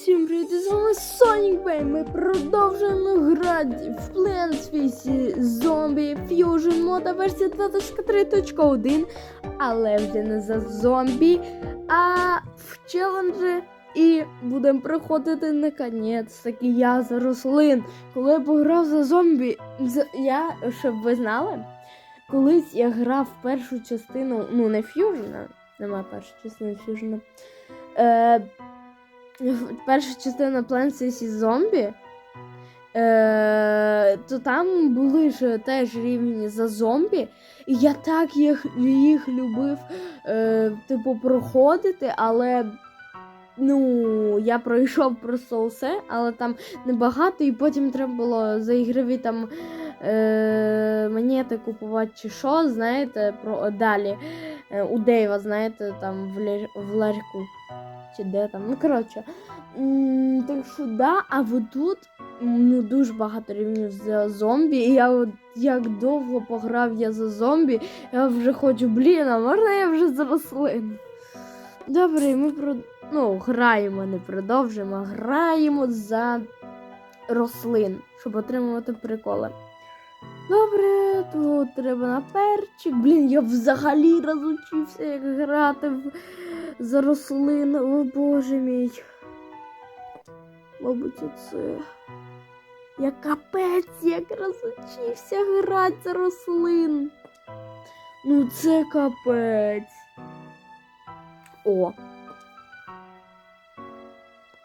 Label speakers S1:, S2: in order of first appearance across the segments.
S1: всім привіт! З вами Sonic. Ми продовжуємо грати в Plants. Zombie Fusion мода версія 2.3.1, але вже не за зомбі, а в челенджі. І будемо проходити наконець таки я за рослин. Коли я пограв за зомбі, я, щоб ви знали, колись я грав першу частину, ну не Фьюжена, нема першої частини Фьюжена. Е, перша частина Plants vs. Zombie, е, то там були ж теж рівні за зомбі. І я так їх, їх любив, е, типу, проходити, але. Ну, я пройшов просто все, але там небагато, і потім треба було за ігрові там е, монети купувати чи що, знаєте, про далі. Е, у Дейва, знаєте, там в, лі, в ларьку. Чи де там. Ну, коротше. Так що да, а от тут ну, дуже багато рівнів за зомбі. І я от як довго пограв я за зомбі, я вже хочу, блін, а можна я вже за рослин? Добре, ми про... ну, граємо, не продовжуємо, а граємо за рослин, щоб отримувати приколи. Добре, тут треба на перчик. Блін, я взагалі розучився, як грати в... за рослин. О боже мій. Мабуть, оце. Я капець, як розучився грати за рослин. Ну це капець. О.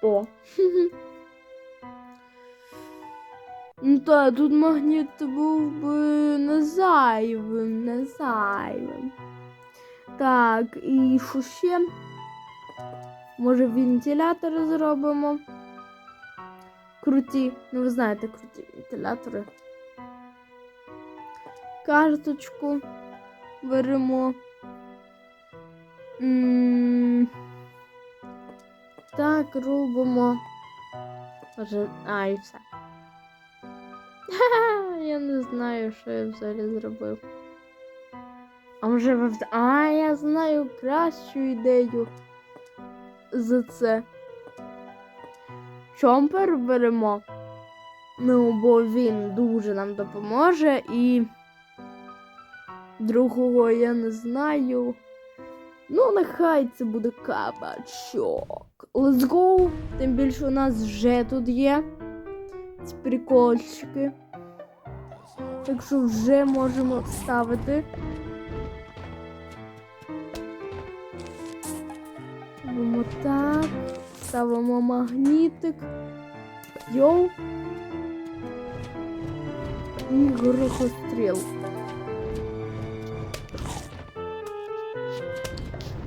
S1: О. Ну та тут магніт був би не зайвим, не зайвим. Так, і що ще? Може вентилятори зробимо? Круті. Ну, ви знаєте, круті вентилятори. Карточку беремо. М, Так, робимо. Може, а, і все. Ха-ха, Я не знаю, що я взагалі зробив. А може ви А, я знаю кращу ідею за це. Чомпер беремо. Ну, бо він дуже нам допоможе і другого я не знаю. Ну, нехай це буде кабачок. Let's go! Тим більше у нас вже тут є ці прикольчики. Так що вже можемо ставити. Робимо так. Ставимо магнітик. Йоу. І горохостріл.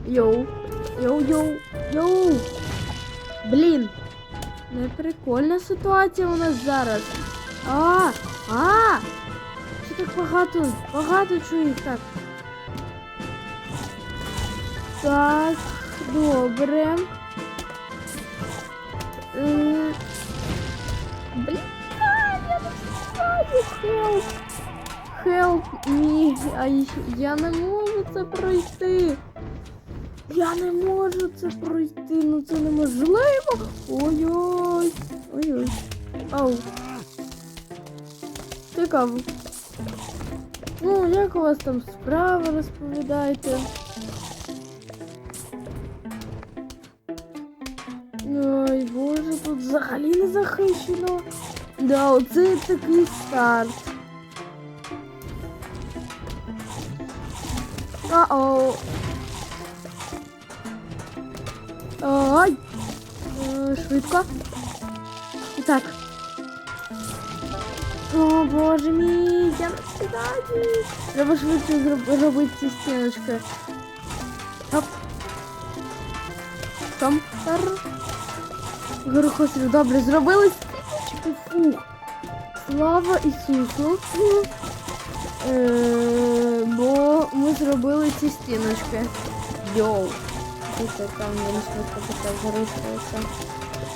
S1: Йоу. Йоу-йоу. Йоу. Блін. Не прикольна ситуація у нас зараз. А! А! Що так багато? Багато чую так. Так, добре. Блін, я не встигаю. Help. Help me. Ай, я не можу це пройти. Я не можу це пройти, ну це неможливо. Ой-ой. Ой-ой. Ау. Цікаво. Ну, як у вас там справи розповідайте? тут взагалі не захищено. Да, оце такий старт. А-оу. Ой. Е, Швидко. І так. О, боже мій, я не встигаю. Треба швидше зроб- робити ці стіночки. Оп. Компер. Горохострів, добре, зробили. Фух. Слава Ісусу. Е, бо ми зробили ці стіночки. Йоу. Це там він швидко таке зарушується.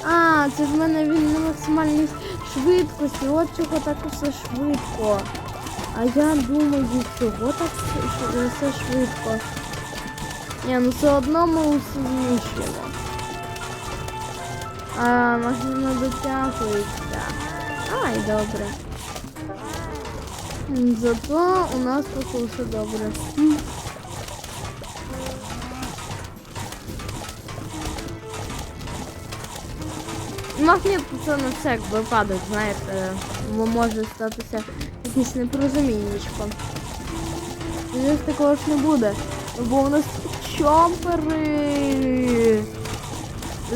S1: А, це в мене він на максимальній швидкості. От чого так усе швидко. А я думаю, чого так все- швидко. Ні, ну все одно ми усе знищимо. А, машина дотягується. Ай, добре. Зато у нас поки все добре. М. Магніт це на всяк випадок, знаєте, бо може статися якесь непорозуміннячко. Такого ж не буде, бо у нас чомпери.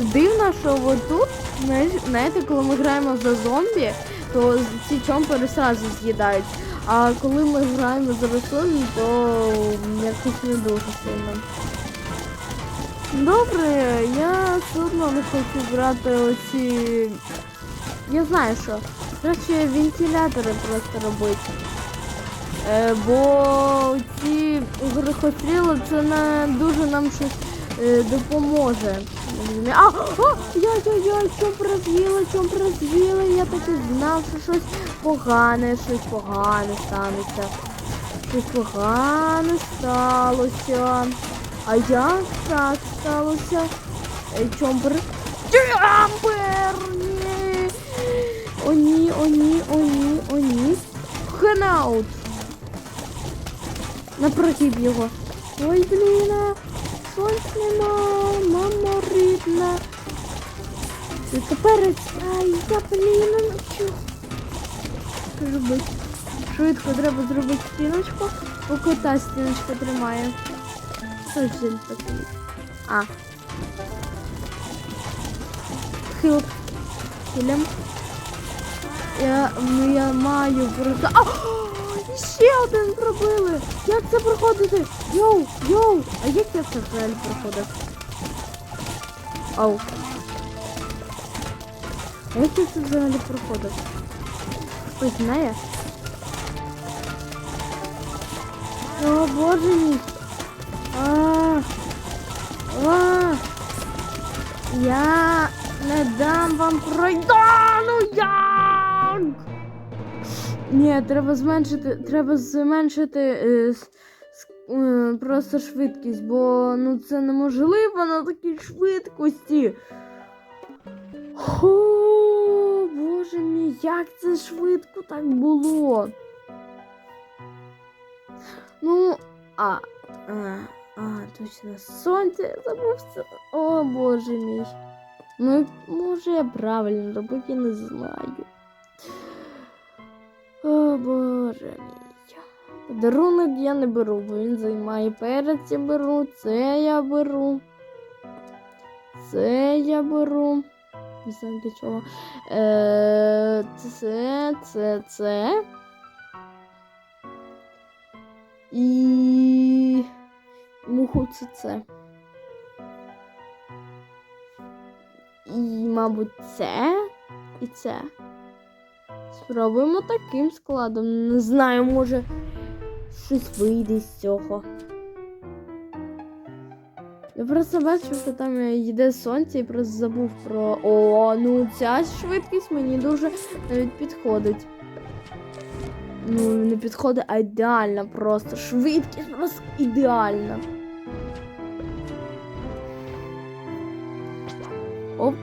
S1: Дивно, що от тут, знаєте, коли ми граємо за зомбі, то ці чомпери сразу з'їдають. А коли ми граємо за рослин, то якось не дуже сильно. Добре, я все одно не хочу брати оці. Я знаю що. Краще вентилятори просто робити. Е, бо ці грихотріли це не дуже нам щось допоможе. А, а, я, я, я, чом розвіли, чом розвіли, я так і знав, що щось погане, щось погане станеться. Щось погане сталося. А як так сталося? Е, Чомбер. Чомбер! Ні! О ні, о ні, о ні, о ні. Хенаут! На прогиб його. Ой, блін, сонць нема, мама рідна. І тепер, ай, я, блін, чого? Що робити? Швидко треба зробити стіночку, поки та стіночка тримає. Що ж він такий? А. Хилп. Хилем. Я, ну, я маю просто... А! Ще один пробили! Як це проходити? Йоу, йоу! А як я це взагалі проходив? Ау. А як я це взагалі проходив? Хтось знає? О, боже мій! А, а, я не дам вам пройти. Ну як? Ні, треба зменшити, треба зменшити е, е, просто швидкість, бо ну це неможливо на такій швидкості. О, боже мій, як це швидко так було. Ну, а, а, а, точно, сонце, забувся. О, боже мій. Ну, може я правильно робив, я не знаю. О, боже мій. Подарунок я не беру, бо він займає перець я беру, це я беру. Це я беру. Не знаю для чого. Е, це, це, це. І муху це це. І, мабуть, це і це. Спробуємо таким складом. Не знаю, може щось вийде з цього. Я просто бачив, що там йде сонце і просто забув про. О, ну ця швидкість мені дуже навіть підходить. Ну, не підходить, а ідеально просто. Швидкість просто ідеальна. Оп.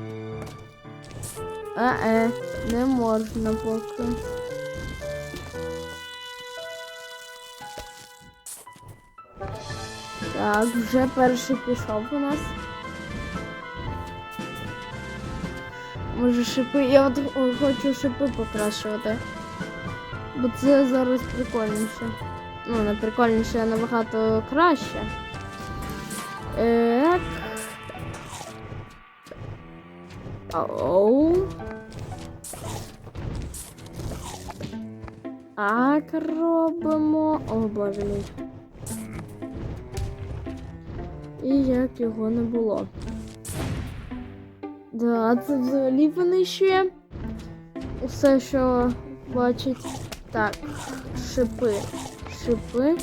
S1: Е-е, не можна поки. Так, вже перший пішов у нас. Може шипи. Я от хочу шипи покращувати. Бо це зараз прикольніше. Ну, не прикольніше, а набагато краще. Ек. Оу. Так робимо. О, боже мій. І як його не було. Да, це взагалі винищує. Усе, що бачить. Так, шипи. Шипи.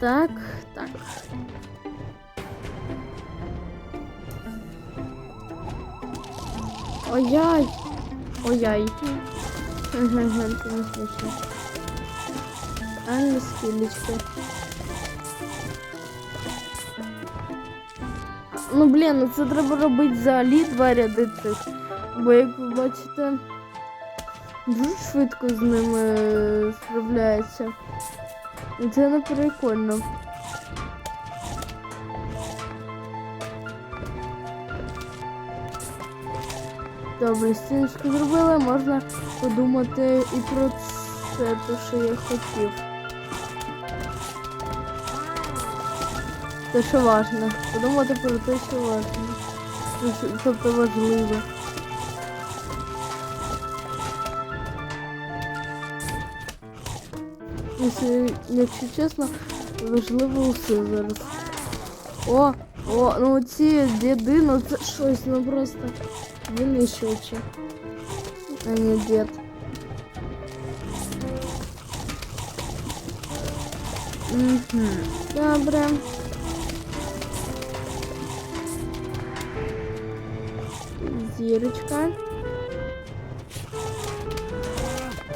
S1: Так, Ой-яй! Ой-яй. Ага, ага, не смешно. Ну блин, ну це треба робить взагалі два ряди цих. Бо як ви бачите, дуже швидко з ними справляється. І це не прикольно. Добре, стіночку зробили, можна подумати і про це, те, що я хотів. Те, що важливо. Подумати про те, що важливо. Тобто важливо. Якщо чесно, важливо усе зараз. О, о, ну ці діди, ну це щось, ну просто винищувачі. А не дід. Угу. Добре. Зірочка.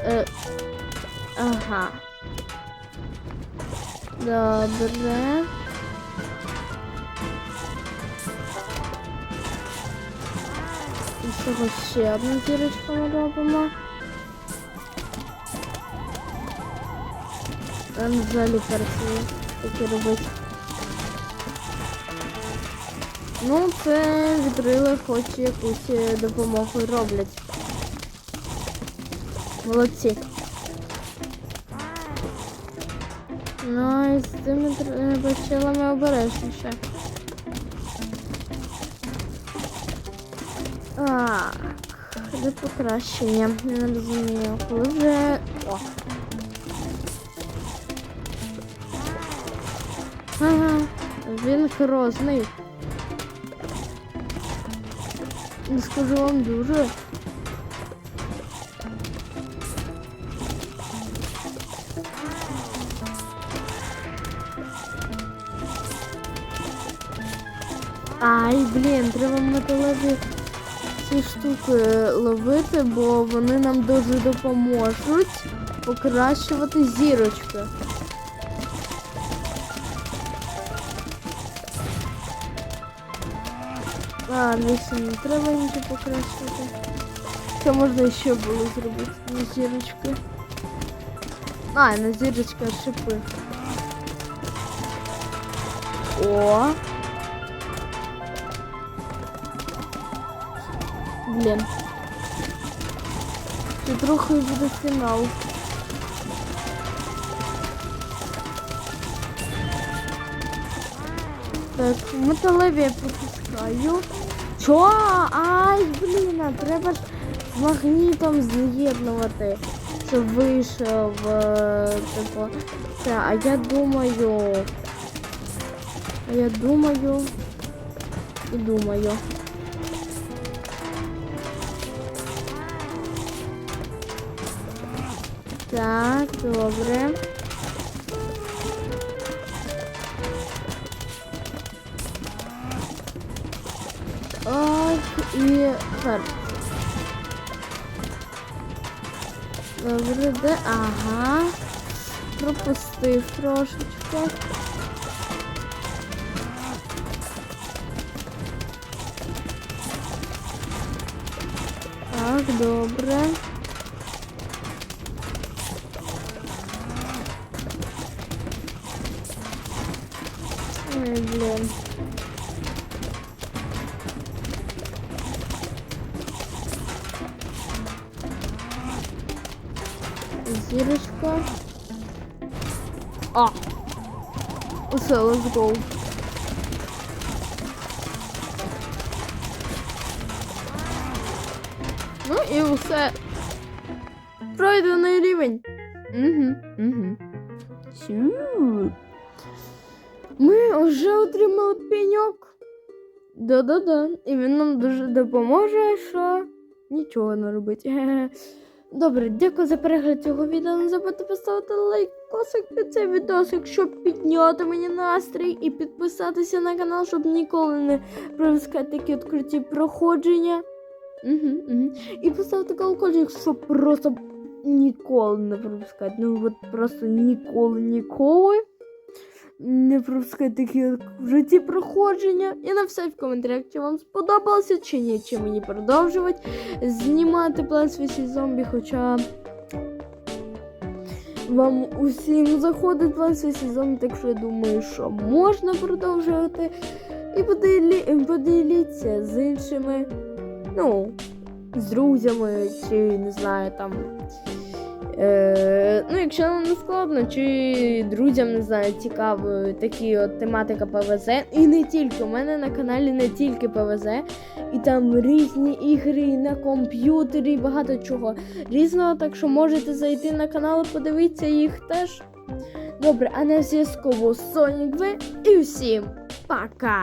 S1: Е, ага. Добре. І цього ще одну зірочку ми робимо. Там взагалі працює такі робити. Ну, це відрили хоч якусь е, допомогу роблять. Молодці. Ну і з цими тр- бачилами обережніше. Так, де покращення? Не розумію. Коли вже. О. Ага, він грозний. Не скажу вам дуже. Ай, блін, треба металеві Ці штуки ловити, бо вони нам дуже допоможуть покращувати зірочки. А, дивіться, не треба нічого покращувати. Що можна ще було зробити на зірочки? А, на зірочка шипи. О! Блін. Це трохи буде фінал. Так, металеві я пропускаю. Чо? Ай, блін, а треба ж з магнітом з'єднувати. Щоб вийшов, е, типу, це, а я думаю. А я думаю. І думаю. Так, добре. Ой, і ферб. Добре, де? Ага. Пропустив трошечки. Так, добре. Go. Ну і усе. Пройдений рівень. Угу, угу. Сю. Ми вже отримали пеньок. Да-да-да. І він нам дуже допоможе, що нічого не робить. Добре, дякую за перегляд цього відео. Не забудьте поставити лайк, косик під цей відосик, щоб підняти мені настрій і підписатися на канал, щоб ніколи не пропускати такі от круті проходження. Угу, угу. І поставити колокольчик, щоб просто ніколи не пропускати. Ну от просто ніколи, ніколи. не пропускати такі от в житті проходження. І написати в коментарях, чи вам сподобалося, чи ні, чи мені продовжувати знімати Plants vs. Zombie, хоча вам усім заходить 20 сезон, так що я думаю, що можна продовжувати. І поділі... поділіться з іншими, ну, з друзями, чи не знаю там. Е, ну, якщо вам не складно, чи друзям не знаю, цікаво такі от тематика ПВЗ. І не тільки. У мене на каналі не тільки ПВЗ, і там різні ігри і на комп'ютері, і багато чого різного. Так що можете зайти на канал і подивитися їх теж. Добре, а на зв'язку Сонік В і всім пока!